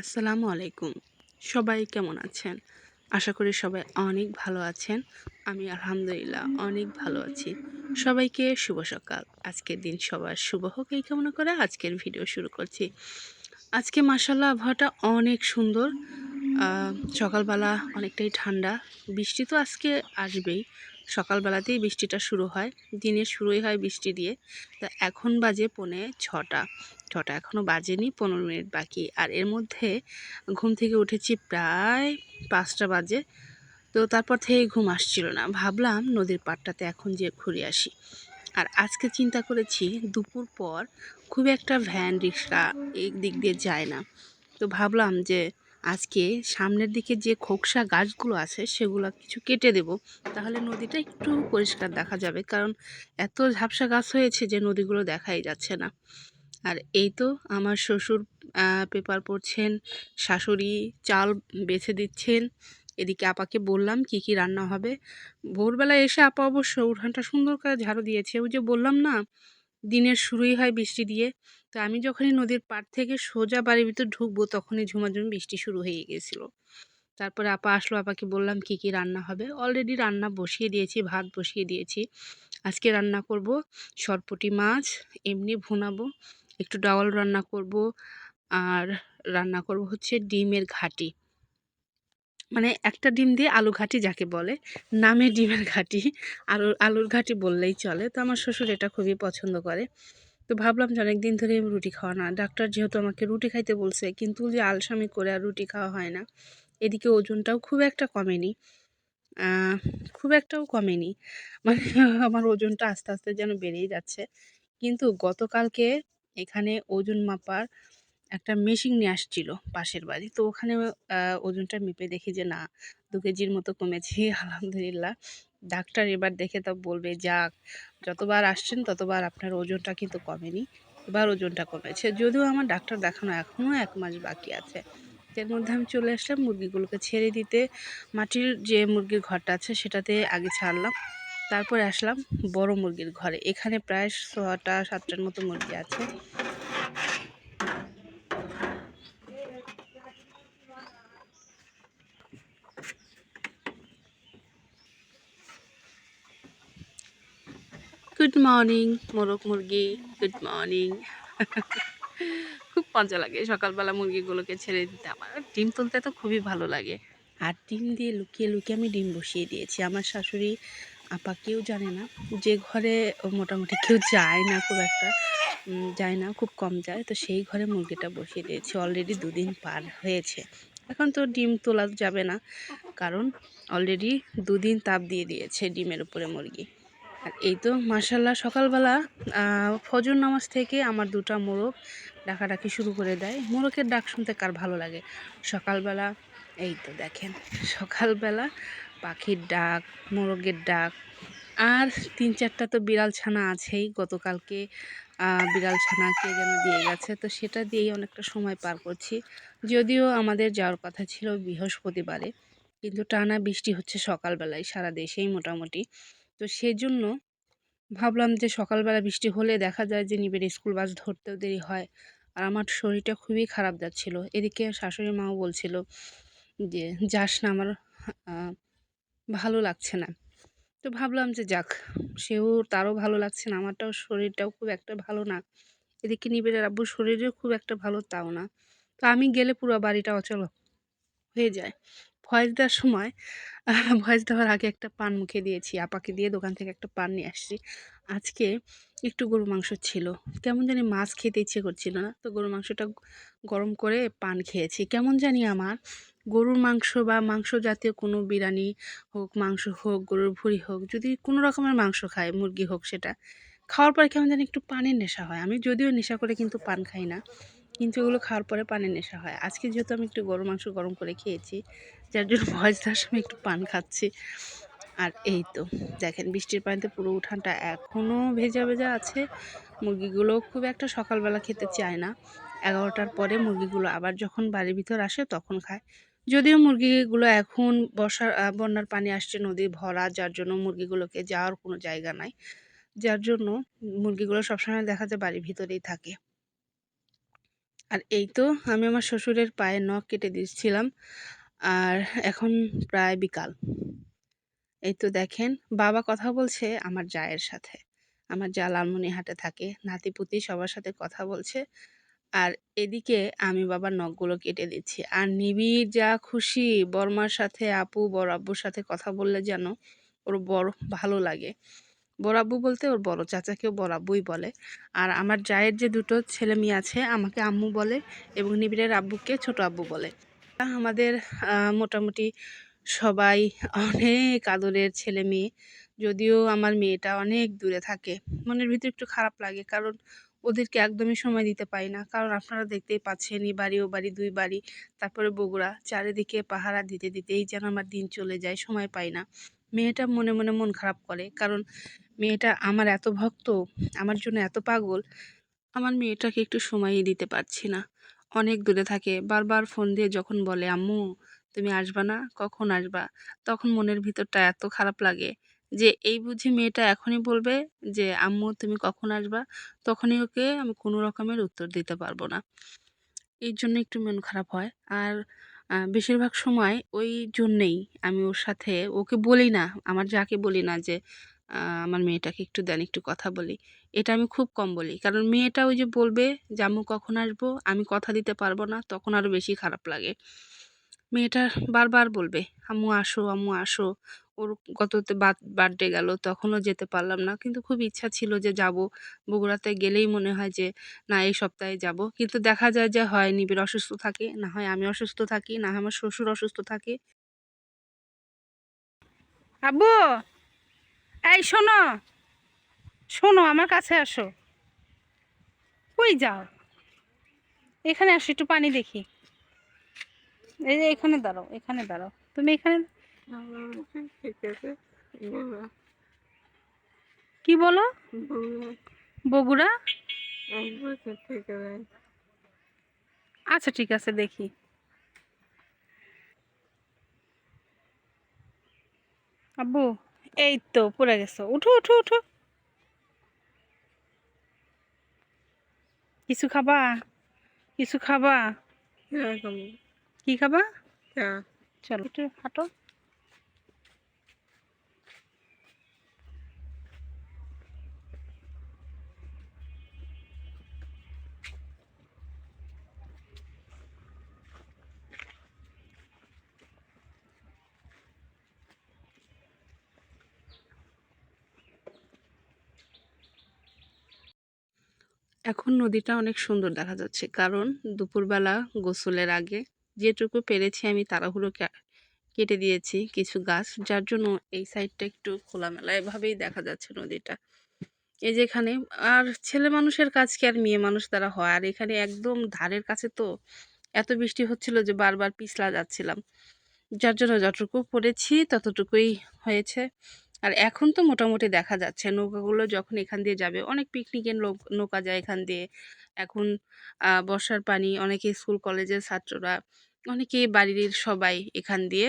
আসসালামু আলাইকুম। সবাই কেমন আছেন? আশা করি সবাই অনেক ভালো আছেন। আমি আলহামদুলিল্লাহ অনেক ভালো আছি। সবাইকে শুভ সকাল। আজকের দিন সবার শুভ হোক এই কামনা করে আজকের ভিডিও শুরু করছি। আজকে মাসাল্লাহ আবহাওয়াটা অনেক সুন্দর। সকালবেলা অনেকটাই ঠান্ডা। বৃষ্টি তো আজকে আসবেই। সকালবেলাতেই বৃষ্টিটা শুরু হয়। দিনের শুরুই হয় বৃষ্টি দিয়ে। তা এখন বাজে পৌনে ছটা। ছটা এখনও বাজেনি, পনেরো মিনিট বাকি। আর এর মধ্যে ঘুম থেকে উঠেছি প্রায় পাঁচটা বাজে। তো তারপর থেকে ঘুম আসছিল না। ভাবলাম নদীর পাড়টাতে এখন যে ঘুরে আসি। আর আজকে চিন্তা করেছি, দুপুর পর খুব একটা ভ্যান রিক্সা এই দিক দিয়ে যায় না। তো ভাবলাম যে আজকে সামনের দিকে যে খোকসা গাছগুলো আছে, সেগুলো কিছু কেটে দেব। তাহলে নদীটা একটু পরিষ্কার দেখা যাবে, কারণ এত ঝাপসা গাছ হয়েছে যে নদীগুলো দেখাই যাচ্ছে না। আর এই তো আমার শ্বশুর পেপার পড়ছেন, শাশুড়ি চাল বেছে দিচ্ছেন। এদিকে আপাকে বললাম কি কি রান্না হবে। ভোরবেলায় এসে আপা অবশ্য উঠানটা সুন্দর করে ঝাড়ু দিয়েছে। ওই যে বললাম না দিনের শুরুই হয় বৃষ্টি দিয়ে। তো আমি যখনই নদীর পাড় থেকে সোজা বাড়ির ভিতর ঢুকবো, তখনই ঝুমাঝুমি বৃষ্টি শুরু হয়ে গেছিল। তারপরে আপা আসলো, আপাকে বললাম, কি কি রান্না হবে? অলরেডি রান্না বসিয়ে দিয়েছি, ভাত বসিয়ে দিয়েছি। আজকে রান্না করব সরপুটি মাছ, এমনি ভুনাবো, একটু ডাউল রান্না করব, আর রান্না করব হচ্ছে ডিমের ঘাটি। মানে একটা ডিম দিয়ে আলু ঘাটি যাকে বলে, নামে ডিমের ঘাটি আর আলুর ঘাটি বললেই চলে। তো আমার শ্বশুর এটা খুবই পছন্দ করে। তো ভাবলাম যে অনেক দিন ধরে রুটি খাওয়া না। ডাক্তার যেহেতু আমাকে রুটি খাইতে বলছে, কিন্তু যে আলসামি করে আর রুটি খাওয়া হয় না। এদিকে ওজনটাও খুব একটা কমেনি। খুব একটাও কমেনি। মানে আমার ওজনটা আস্তে আস্তে যেন বেড়েই যাচ্ছে। কিন্তু গতকালকে এখানে ওজন মাপার একটা মেশিন নিয়ে আসছিল পাশের বাড়ি। তো ওখানে ওজনটা মেপে দেখি যে, না, দু কেজির মতো কমেছি। আলহামদুলিল্লাহ। ডাক্তার এবার দেখে তো বলবে, যাক, যতবার আসছেন, ততবার আপনার ওজনটা কিন্তু কমেনি। এবার ওজনটা কমেছে। যদিও আমার ডাক্তার দেখানো এখনও এক মাস বাকি আছে। এর মধ্যে আমি চলে আসলাম মুরগিগুলোকে ছেড়ে দিতে। মাটির যে মুরগির ঘরটা আছে, সেটাতে আগে ছাড়লাম। তারপরে আসলাম বড় মুরগির ঘরে। এখানে প্রায় ছটা, সাতটার মতো মুরগি আছে। গুড মর্নিং মোরগ মুরগি গুড মর্নিং খুব মজা লাগে সকালবেলা মুরগিগুলোকে ছেড়ে দিতে। আমার ডিম তুলতে তো খুবই ভালো লাগে। আর ডিম দিয়ে লুকিয়ে লুকিয়ে আমি ডিম বসিয়ে দিয়েছি। আমার শাশুড়ি আপা কেউ জানে না, যে ঘরে মোটামুটি কেউ যায় না খুব একটা যায় না, খুব কম যায়। তো সেই ঘরে মুরগিটা বসিয়ে দিয়েছি। অলরেডি দুদিন পার হয়েছে। এখন তো ডিম তোলা যাবে না, কারণ অলরেডি দুদিন তাপ দিয়ে দিয়েছে ডিমের উপরে মুরগি। আর এই তো মার্শাল্লাহ সকালবেলা ফজর নামাজ থেকে আমার দুটা মোরগ ডাকাডাকি শুরু করে দেয়। মোরগের ডাক শুনতে কার ভালো লাগে? সকালবেলা, এই তো দেখেন, সকালবেলা পাখির ডাক, মোরগের ডাক, আর তিন চারটা তো বিড়াল ছানা আছেই। গতকালকে বিড়াল ছানা কে যেন দিয়ে গেছে, তো সেটা দিয়েই অনেকটা সময় পার করছি। যদিও আমাদের যাওয়ার কথা ছিল বৃহস্পতিবারে, কিন্তু টানা বৃষ্টি হচ্ছে সকালবেলায় সারা দেশেই মোটামুটি। তো সেজন্য ভাবলাম যে সকালবেলা বৃষ্টি হলে দেখা যায় যে নিবের স্কুল বাস ধরতেও দেরি হয়। আর আমার শরীরটা খুবই খারাপ যাচ্ছিল। এদিকে শাশুড়ি মাও বলছিল যে, যাস না, আমার ভালো লাগছে না। তো ভাবলাম যে যাক, সেও তারও ভালো লাগছে না, আমারটাও শরীরটাও খুব একটা ভালো না। এদিকে নিবের আব্বুর শরীরেও খুব একটা ভালো তাও না। তো আমি গেলে পুরো বাড়িটা অচল হয়ে যায়। ভয়েস দেওয়ার সময় ভয়েস দেওয়ার আগে একটা পান মুখে দিয়েছি। আপাকে দিয়ে দোকান থেকে একটা পান নিয়ে আসছি। আজকে একটু গরু মাংস ছিল। কেমন জানি মাছ খেতে ইচ্ছে করছিল না। তো গরু মাংসটা গরম করে পান খেয়েছি। কেমন জানি আমার গরুর মাংস বা মাংস জাতীয় কোনো বিরিয়ানি হোক, মাংস হোক, গরুর ভুঁড়ি হোক, যদি কোনো রকমের মাংস খায়, মুরগি হোক সেটা, খাওয়ার পরে কেমন জানি একটু পানের নেশা হয়। আমি যদিও নেশা করে কিন্তু পান খাই না। কিন্তু এগুলো খাওয়ার পরে পানের নেশা হয়। আজকে যেহেতু আমি একটু গরু মাংস গরম করে খেয়েছি, যার জন্য ভয়েস দেওয়ার সময় একটু পান খাচ্ছি। আর এই তো, দেখেন বৃষ্টির পানিতে পুরো উঠানটা এখনও ভেজা ভেজা আছে। মুরগিগুলো খুব একটা সকালবেলা খেতে চায় না। এগারোটার পরে মুরগিগুলো আবার যখন বাড়ির ভিতর আসে তখন খায়। যদিও মুরগিগুলো এখন বর্ষার বন্যার পানি আসছে, নদী ভরা, যার জন্য মুরগিগুলোকে যাওয়ার কোনো জায়গা নাই। যার জন্য মুরগিগুলো সবসময় দেখা যায় বাড়ির ভিতরেই থাকে। আর এই তো আমি আমার শ্বশুরের পায়ে নখ কেটে দিচ্ছিলাম। আর এখন প্রায় বিকাল। এই তো দেখেন বাবা কথা বলছে আমার জায়ের সাথে। আমার যা লালমনিরহাটে থাকে। নাতি-পুতি সবার সাথে কথা বলছে। আর এদিকে আমি বাবার নখগুলো কেটে দিচ্ছি। আর নিবিড় যা খুশি বড়মার সাথে আপু, বড় আব্বুর সাথে কথা বললে যেন ওর বড় ভালো লাগে। বড় আব্বু বলতে ওর বড় চাচাকেও বড় আব্বুই বলে। আর আমার জায়ের যে দুটো ছেলে-মেয়ে আছে আমাকে আম্মু বলে এবং নিবিড়ের আব্বুকে ছোট আব্বু বলে। আমাদের মোটামুটি সবাই অনেক আদরের ছেলে-মেয়ে। যদিও আমার মেয়েটা অনেক দূরে থাকে। মনের ভিতরে একটু খারাপ লাগে। কারণ ওদেরকে একদমই সময় দিতে পারি না। কারণ আপনারা দেখতেই পাচ্ছেন এই বাড়ি ও বাড়ি দুই বাড়ি। তারপরে বগুড়া। চারিদিকে পাহারা দিতে, দিতেই যেন আমার দিন চলে যায়। সময় পাই না। মেয়েটা মনে, মনে মন খারাপ করে। কারণ মেয়েটা আমার এত ভক্ত, আমার জন্য এত পাগল। আমার মেয়েটাকে একটু সময়ই দিতে পারছি না। অনেক দূরে থাকে। বারবার ফোন দিয়ে যখন বলে, "আম্মু তুমি আসবা না? কখন আসবা?" তখন মনের ভিতরটা এত খারাপ লাগে যে এই বুঝি মেয়েটা এখনই বলবে যে, "আম্মু তুমি কখন আসবা?" তখনই ওকে আমি কোনো রকমের উত্তর দিতে পারব না। এই জন্য একটু মন খারাপ হয়। আর বেশিরভাগ সময় ওই জন্যেই আমি ওর সাথে ওকে বলি না, আমার যাকে বলি না যে আমার মেয়েটাকে একটু দেন, একটু কথা বলি। এটা আমি খুব কম বলি। কারণ মেয়েটা ওই যে বলবে যে, "আম্মু কখন আসব?" আমি কথা দিতে পারব না, তখন আরও বেশি খারাপ লাগে। মেয়েটা বারবার বলবে, "আম্মু আসো, আম্মু আসো।" ওর গততে বার্থডে গেল, তখনও যেতে পারলাম না। কিন্তু খুব ইচ্ছা ছিল যে যাব। বগুড়াতে গেলেই মনে হয় যে না এই সপ্তাহে যাব। কিন্তু দেখা যায় যে হয় নিবিড় অসুস্থ থাকে, না হয় আমি অসুস্থ থাকি, না হয় আমার শ্বশুর অসুস্থ থাকে। আব্বু! এই শোনো! শোনো আমার কাছে আসো। কই যাও? এখানে আসো একটু পানি দেখি। এই যে এখানে দাঁড়াও, এখানে দাঁড়াও। তুমি এখানে কি বলো? বগুড়া আচ্ছা ঠিক আছে দেখি। আব্বু এই তো পড়ে গেছো। উঠো উঠো উঠো। কিছু খাবা? কিছু খাবা? কি খাবা? চলো একটু হাঁটো। এখন নদীটা অনেক সুন্দর দেখা যাচ্ছে। কারণ দুপুরবেলা গোসলের আগে যেটুকু পেরেছি আমি তাড়াহুড়ো কেটে দিয়েছি কিছু গাছ। যার জন্য এই সাইডটা একটু খোলামেলা এভাবেই দেখা যাচ্ছে নদীটা। এই যে এখানে, আর ছেলে মানুষের কাজ কি আর মেয়ে মানুষ দ্বারা হয়? আর এখানে একদম ধারের কাছে তো এত বৃষ্টি হচ্ছিল যে বারবার পিছলা যাচ্ছিলাম। যার জন্য যতটুকু পড়েছি ততটুকুই হয়েছে। আর এখন তো মোটামুটি দেখা যাচ্ছে নৌকাগুলো যখন এখান দিয়ে যাবে অনেক পিকনিকের নৌকা যায় এখান দিয়ে। এখন বর্ষার পানি অনেকে স্কুল কলেজের ছাত্ররা, অনেকেই বাড়ির সবাই এখান দিয়ে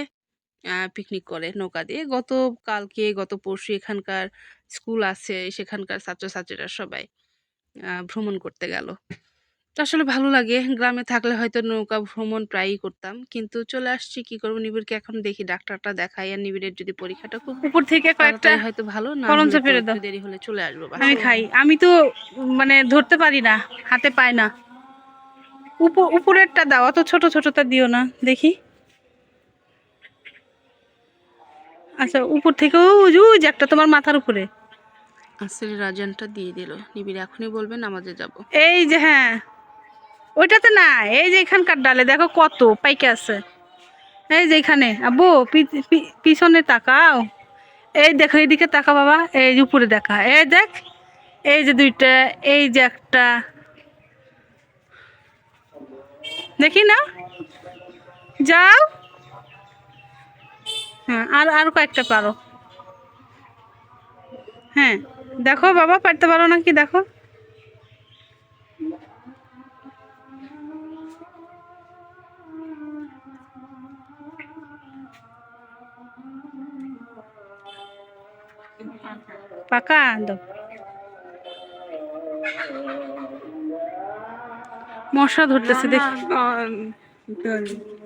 পিকনিক করে নৌকা দিয়ে। গত কালকে গত পরশু এখানকার স্কুল আছে, সেখানকার ছাত্রছাত্রীরা সবাই ভ্রমণ করতে গেল। তো আসলে ভালো লাগে। গ্রামে থাকলে হয়তো নৌকা ভ্রমণ প্রায়ই করতাম। কিন্তু চলে আসছি কি করব? নিবিড়কে এখন দেখি ডাক্তারটা দেখাই। আর নিবিড়ের যদি পরীক্ষাটা খুব উপর থেকে কয়েকটা হয়তো ভালো না করঞ্চ ফেলে দাও। দেরি হলে চলে আসব আমি খাই। আমি তো মানে ধরতে পারি না হাতে পাই না। উপ- উপরেরটা দাও অত ছোট ছোটটা দিও না দেখি। আচ্ছা উপর থেকে ওই যে- একটা তোমার মাথার উপরে। আসলে রাজানটা দিয়ে দিল। নিবিড় এখনই বলবেন নামাজে যাব। এই যে হ্যাঁ। ওইটাতে না, এই যে এখানকার ডালে, দেখো কত পাইকে আছে। এই যে এখানে পি- পিছনে তাকাও। এই দেখো এইদিকে তাকা বাবা, এই যে উপরে দেখা। এই দেখ, এই যে দুইটা, এই যে একটা। দেখি না? যাও। হ্যাঁ আর আর কয়েকটা পারো। হ্যাঁ দেখো বাবা, পারতে পারো নাকি? দেখো। পাকা মশা ধরতেছে দেখি।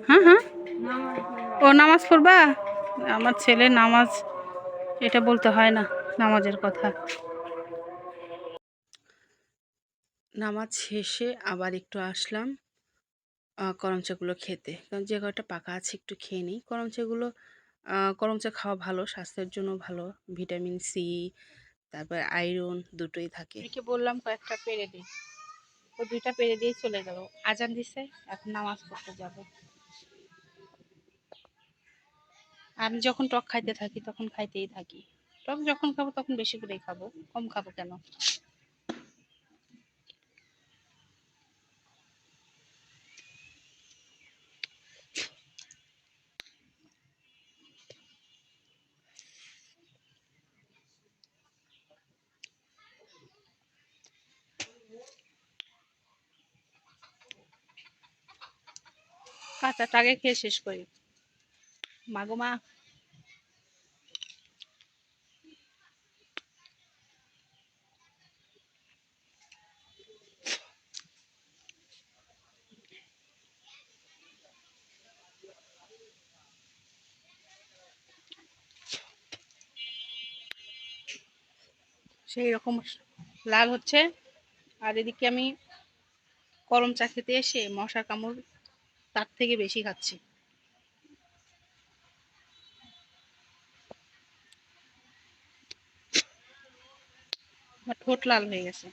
হ্যাঁ হ্যাঁ। ও নামাজ পড়বা? আমার ছেলে নামাজ এটা বলতে হয় না নামাজের কথা। নামাজ শেষে আবার একটু আসলাম আহ, করম চাগুলো খেতে। কারণ যে কয়টা পাকা আছে একটু খেয়ে নিই। করম চাগুলো আহ, করম চা খাওয়া ভালো স্বাস্থ্যের জন্য ভালো ভিটামিন সি তারপর আয়রন দুটোই থাকে। বললাম কয়েকটা পেরে দিই ও দুইটা পেরে দিয়ে চলে গেল। আজান দিছে এখন নামাজ পড়তে যাব। আমি যখন টক খাইতে থাকি তখন খাইতেই থাকি। টক যখন খাব তখন বেশি করেই খাব। কম খাব কেন? কাঁচাটা আগে খেয়ে শেষ করি। মাগো মা। সেই রকম লাল হচ্ছে। আর এদিকে আমি করম চা খেতে এসে মশার কামড় তার থেকে বেশি খাচ্ছি। ঠোঁট লাল হয়ে গেছে।